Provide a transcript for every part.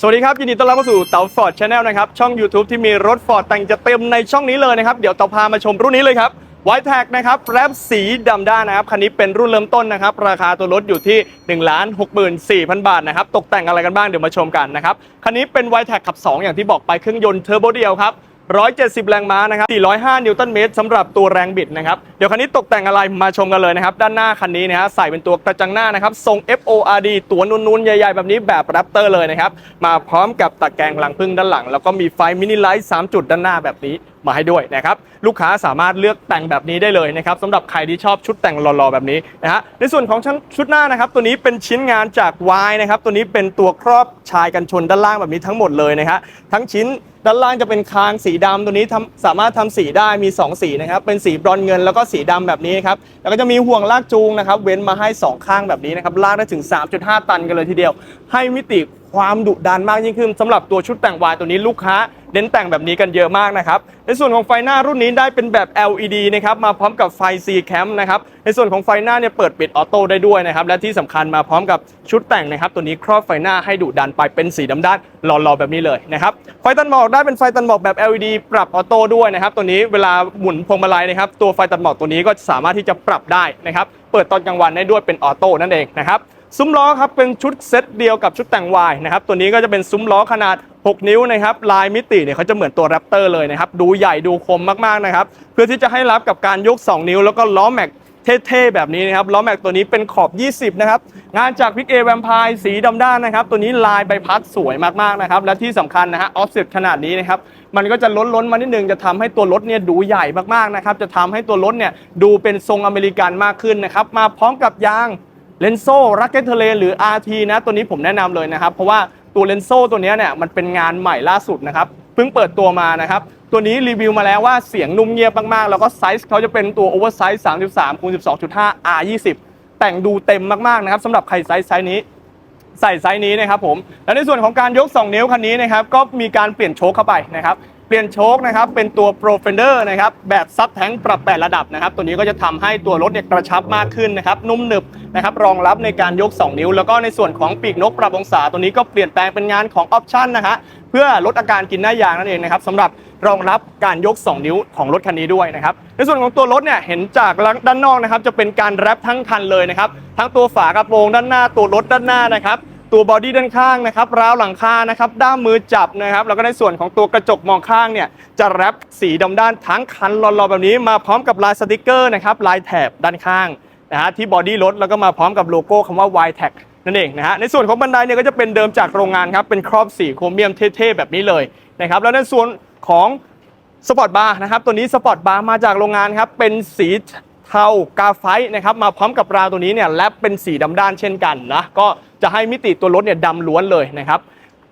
สวัสดีครับ ยินดีต้อนรับเข้าสู่เต๋าฟอร์ดชาแนลนะครับ ช่อง YouTube ที่มีรถฟอร์ดแต่งจะเต็มในช่องนี้เลยนะครับ เดี๋ยวเต๋าพามาชมรุ่นนี้เลยครับไวท์แท็กนะครับแรปสีดำด้านนะครับ คันนี้เป็นรุ่นเริ่มต้นนะครับ ราคาตัวรถอยู่ที่ 1 6 4 0 0 0 บาทนะครับ ตกแต่งอะไรกันบ้างเดี๋ยวมาชมกันนะครับ คันนี้เป็นไวท์แท็กขับ 2 อย่างที่บอกไปเครื่องยนต์เทอร์โบเดียวครับ 170 แรงม้านะครับ 405 นิวตันเมตรสำหรับตัวแรงบิดนะครับ เดี๋ยวคันนี้ตกแต่งอะไรมาชมกันเลยนะครับ ด้านหน้าคันนี้นะฮะใส่เป็นตัวกระจังหน้านะครับ ทรง FORD ตัวนูนๆ ใหญ่ ๆ แบบนี้แบบแรปเตอร์เลยนะครับ มาพร้อมกับตะแกรงหลังพึ่งด้านหลัง แล้วก็มีไฟมินิไลท์ 3 จุดด้านหน้าแบบนี้ มาให้ด้วยนะครับลูกค้าสามารถเลือกแต่งแบบนี้ได้เลยนะครับสำหรับใครที่ชอบชุดแต่งหล่อๆแบบนี้นะฮะในส่วนของชั้นชุดหน้านะครับ ตัวนี้เป็นชิ้นงานจากวายนะครับตัวนี้เป็นตัวครอบชายกันชนด้านล่างแบบนี้ทั้งหมดเลยนะฮะทั้งชิ้นด้านล่างจะเป็นคางสีดำตัวนี้ทำสามารถทำสีได้มี 2 สีนะครับเป็นสีบรอนเงินแล้วก็สีดำแบบนี้ครับแล้วก็จะมีห่วงลากจูงนะครับเว้นมาให้ 2 ข้างแบบนี้นะครับลากได้ถึง 3.5 ตันกันเลยทีเดียว ให้มิติความดุดันมากยิ่งขึ้นสำหรับตัวชุดแต่งวายตัวนี้ลูกค้าเน้นแต่งแบบนี้กันเยอะมากนะครับ ในส่วนของไฟหน้ารุ่นนี้ได้เป็นแบบ LED นะครับมาพร้อมกับไฟ C cam นะครับในส่วนของไฟหน้าเนี่ยเปิดปิดออโต้ได้ด้วยนะครับและที่สำคัญมาพร้อมกับชุดแต่งนะครับตัวนี้ครอบไฟหน้าให้ดุดันไปเป็นสีดำด้านหล่อๆแบบนี้เลยนะครับไฟตัดหมอกได้เป็นไฟตัดหมอกแบบ LED ปรับออโต้ด้วยนะครับตัวนี้เวลาหมุนพวงมาลัยนะครับตัวไฟตัดหมอกตัวนี้ก็สามารถที่จะปรับได้นะครับเปิดตอนกลางวันได้ด้วยเป็นออโต้นั่นเองนะครับ ซุ้มล้อครับเป็นชุดเซตเดียวกับชุดแต่งวายนะครับตัวนี้ก็จะเป็นซุ้มล้อขนาด 6 นิ้วนะครับลายมิติเนี่ยเขาจะเหมือนตัวแรปเตอร์เลยนะครับดูใหญ่ดูคมมากๆนะครับเพื่อที่จะให้รับกับการยก 2 นิ้ว แล้วก็ล้อแม็กเท่ๆแบบนี้นะครับล้อแม็กตัวนี้เป็นขอบ 20 นะครับ งานจากพิกเอแวมพายสีดำด้านนะครับ ตัวนี้ลายใบพัดสวยมากๆนะครับ และที่สำคัญนะฮะออฟเซ็ตขนาดนี้นะครับ มันก็จะล้นล้นๆมานิดนึง จะทำให้ตัวรถเนี่ยดูใหญ่มากๆนะครับ จะทำให้ตัวรถเนี่ยดูเป็นทรงอเมริกันมากขึ้นนะครับ มาพร้อมกับยาง เลนโซ่รักเก็ตเทเลหรือ RT นะตัวนี้ผมแนะนำเลยนะครับ เพราะว่าตัวเลนโซ่ตัวนี้เนี่ยมันเป็นงานใหม่ล่าสุดนะครับเพิ่งเปิดตัวมานะครับ ตัวนี้รีวิวมาแล้วว่าเสียงนุ่มเงียบมากๆ แล้วก็ไซส์เขาจะเป็นตัวโอเวอร์ไซส์33คูณ12.5 R20 แต่งดูเต็มมากๆนะครับสำหรับใครไซส์ไซส์นี้ใส่ไซส์นี้นะครับผม และในส่วนของการยก 2 นิ้วคันนี้นะครับก็มีการเปลี่ยนโชคเข้าไปนะครับ เปลี่ยนโชคนะครับเป็นตัว Pro Fender นะครับแบบซับแท้งปรับ 8 ระดับนะครับ ตัวนี้ก็จะทำให้ตัวรถเนี่ยกระชับมากขึ้นนะครับนุ่มหนึบนะครับรองรับในการยก 2 นิ้ว แล้วก็ในส่วนของปีกนกปรับองศา ตัวนี้ก็เปลี่ยนแปลงเป็นงานของออปชั่นนะฮะเพื่อลดอาการกินหน้ายางนั่นเองนะครับสำหรับรองรับการยก 2 นิ้วของรถคันนี้ด้วยนะครับในส่วนของตัวรถเนี่ยเห็นจากด้านนอกนะครับจะเป็นการแรปทั้งคันเลยนะครับทั้งตัวฝากระโปรงด้านหน้าตัวรถด้านหน้านะครับ ตัวบอดี้ด้านข้างนะครับราวหลังคานะครับด้ามมือจับนะครับแล้วก็ในส่วนของตัวกระจกมองข้างเนี่ยจะแรปสีดำด้านทั้งคันหล่อๆแบบนี้มาพร้อมกับลายสติกเกอร์นะครับลายแถบด้านข้างนะฮะที่บอดี้รถแล้วก็มาพร้อมกับโลโก้คำว่า y t e c นั่นเองนะฮะในส่วนของบันไดเนี่ยก็จะเป็นเดิมจากโรงงานครับเป็นครอบสีโครเมียมเท่ๆแบบนี้เลยนะครับแล้วในส่วนของสปอร์ตบาร์นะครับตัวนี้สปอร์ตบาร์มาจากโรงงานครับเป็นสี เทากาไฟท์นะครับมาพร้อมกับราวตัวนี้เนี่ยแลปเป็นสีดำด้านเช่นกันนะก็จะให้มิติตัวรถเนี่ยดำล้วนเลยนะครับ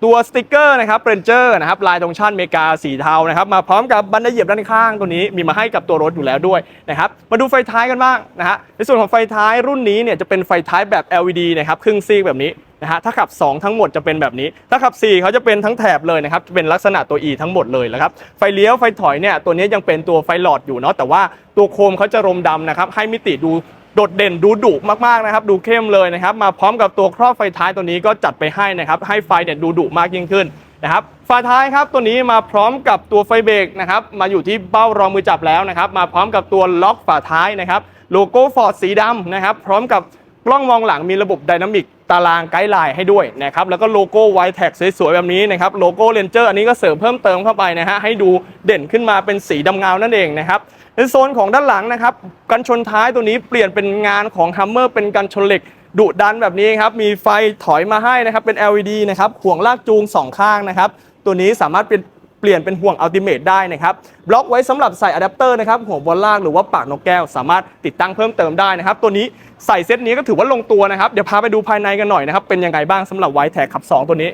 ตัวสติกเกอร์นะครับเรนเจอร์นะครับลายธงชาติอเมริกาสีเทานะครับมาพร้อมกับบันไดเหยียบด้านข้างตัวนี้มีมาให้กับตัวรถอยู่แล้วด้วยนะครับมาดูไฟท้ายกันบ้างนะฮะในส่วนของไฟท้ายรุ่นนี้เนี่ยจะเป็นไฟท้ายแบบ LED นะครับครึ่งซีกแบบนี้ นะฮะถ้าขับ 2 ทั้งหมดจะเป็นแบบนี้ ถ้าขับ 4 เขาจะเป็นทั้งแถบเลยนะครับจะเป็นลักษณะตัว E ทั้งหมดเลยนะครับไฟเลี้ยวไฟถอยเนี่ยตัวนี้ยังเป็นตัวไฟหลอดอยู่เนาะแต่ว่าตัวโคมเขาจะรมดำนะครับให้มิติดูโดดเด่นดูดุมากๆนะครับ ดูเข้มเลยนะครับ มาพร้อมกับตัวครอบไฟท้ายตัวนี้ก็จัดไปให้นะครับ ให้ไฟเนี่ยดูดุมากยิ่งขึ้นนะครับไฟท้ายครับตัวนี้มาพร้อมกับตัวไฟเบรกนะครับ มาอยู่ที่เบ้ารองมือจับแล้วนะครับ มาพร้อมกับตัวล็อกฝาท้ายนะครับ โลโก้ฟอร์ดสีดำนะครับ พร้อมกับกล้องมองหลังมีระบบไดนามิก ตารางไกด์ไลน์ให้ด้วยนะครับแล้วก็โลโก้ไวแท็กสวยๆแบบนี้นะครับโลโก้เรนเจอร์อันนี้ก็เสริมเพิ่มเติมเข้าไปนะฮะให้ดูเด่นขึ้นมาเป็นสีดำเงานั่นเองนะครับในโซนของด้านหลังนะครับกันชนท้ายตัวนี้เปลี่ยนเป็นงานของฮัมเมอร์เป็นกันชนเหล็กดุดันแบบนี้ครับมีไฟถอยมาให้นะครับเป็น LED นะครับห่วงลากจูง 2 ข้างนะครับตัวนี้สามารถเป็น ปลี่ยนเป็นห่วงอัลติเม e ได้นะครับบล็อกไว้สำหรับใส่อะแดปเตอร์นะครับห่วงบอลลากหรือว่าปากนกแก้วสามารถติดตั้งเพิ่มเติมได้นะครับตัวนี้ใส่เซตนี้ก็ถือว่าลงตัวนะครับเดี๋ยวพาไปดูภายในกันหน่อยนะครับเป็นยังไงบ้างสำหรับไวแท็กขับ 2 ตัวนี้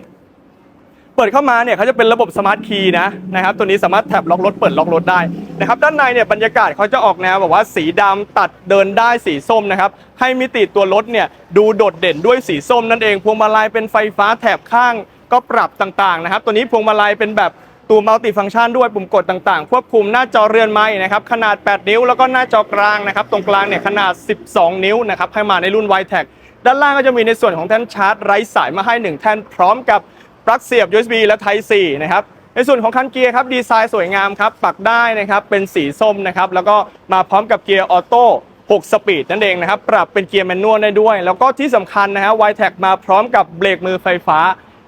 เปิดเข้ามาเนี่ยเขาจะเป็นระบบสมาร์ทคีย์นะนะครับตัวนี้สามารถแท็บล็อกรถเปิดล็อกรถได้นะครับด้านในเนี่ยบรรยากาศเขาจะออกแนวแบบว่าสีดำตัดเดินได้สีส้มนะครับให้มิติตัวรถเนี่ยดูโดดเด่นด้วยสีส้มนั่นเองพวงมาลัยเป็นไฟฟ้าแถบข้างก็ปรับต่างๆนะครับตัวนี้พวงมาลัยเป็นแบบ ตัวมัลติฟังก์ชันด้วยปุ่มกดต่างๆ ควบคุมหน้าจอเรือนไม้นะครับขนาด 8 นิ้ว แล้วก็หน้าจอกลางนะครับตรงกลางเนี่ยขนาด 12 นิ้วนะครับให้มาในรุ่น y t e c ด้านล่างก็จะมีในส่วนของแท่นชาร์จไร้สายมาให้ 1 แท่นพร้อมกับปลั๊กเสียบ USB และ Type C นะครับในส่วนของคันเกียร์ครับดีไซน์สวยงามครับปักได้นะครับเป็นสีส้มนะครับแล้วก็มาพร้อมกับเกียร์ออโต้6 สปีดนั่นเองนะครับ ปรับเป็นเกียร์แมนนวลได้ด้วย แล้วก็ที่สำคัญนะฮะ y t e c มาพร้อมกับเบรกมือไฟฟ้า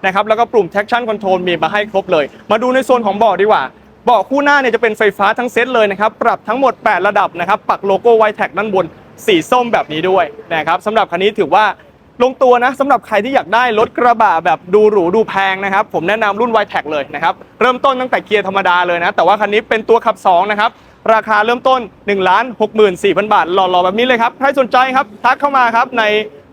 นะครับแล้วก็ปุ่ม traction control มีมาให้ครบเลย มาดูในโซนของเบาะดีกว่าเบาะคู่หน้าเนี่ยจะเป็นไฟฟ้าทั้งเซตเลยนะครับปรับทั้งหมด 8 ระดับนะครับปักโลโก้ y t e c ด้านบนสีส้มแบบนี้ด้วยนะครับสำหรับคันนี้ถือว่าลงตัวนะสำหรับใครที่อยากได้รถกระบะแบบดูหรูดูแพงนะครับผมแนะนำรุ่น y t e c เลยนะครับเริ่มต้นตั้งแต่เกียร์ธรรมดาเลยนะ แต่ว่าคันนี้เป็นตัวขับ2นะครับราคาเริ่มต้น1ล้าน60,000บาทหล่อๆแบบนี้เลยครับใครสนใจครับทักเข้ามาครับใน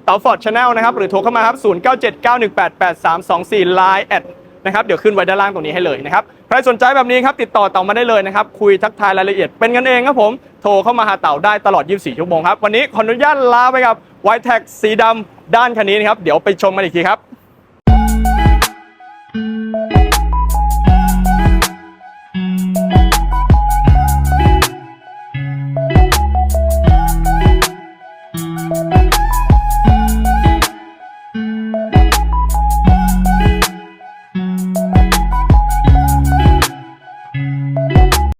เต๋าฟอร์ดชาแนลนะครับ หรือโทรเข้ามาครับ 0979188324 Line แอดนะครับ เดี๋ยวขึ้นไว้ด้านล่างตรงนี้ให้เลยนะครับ ใครสนใจแบบนี้ครับ ติดต่อเต่ามาได้เลยนะครับ คุยทักทายรายละเอียดเป็นกันเองครับผม โทรเข้ามาหาเต่าได้ตลอด 24 ชั่วโมงครับ วันนี้ขออนุญาตลาไปกับไวแท็กสีดำด้านคันนี้นะครับ เดี๋ยวไปชมกันอีกทีครับ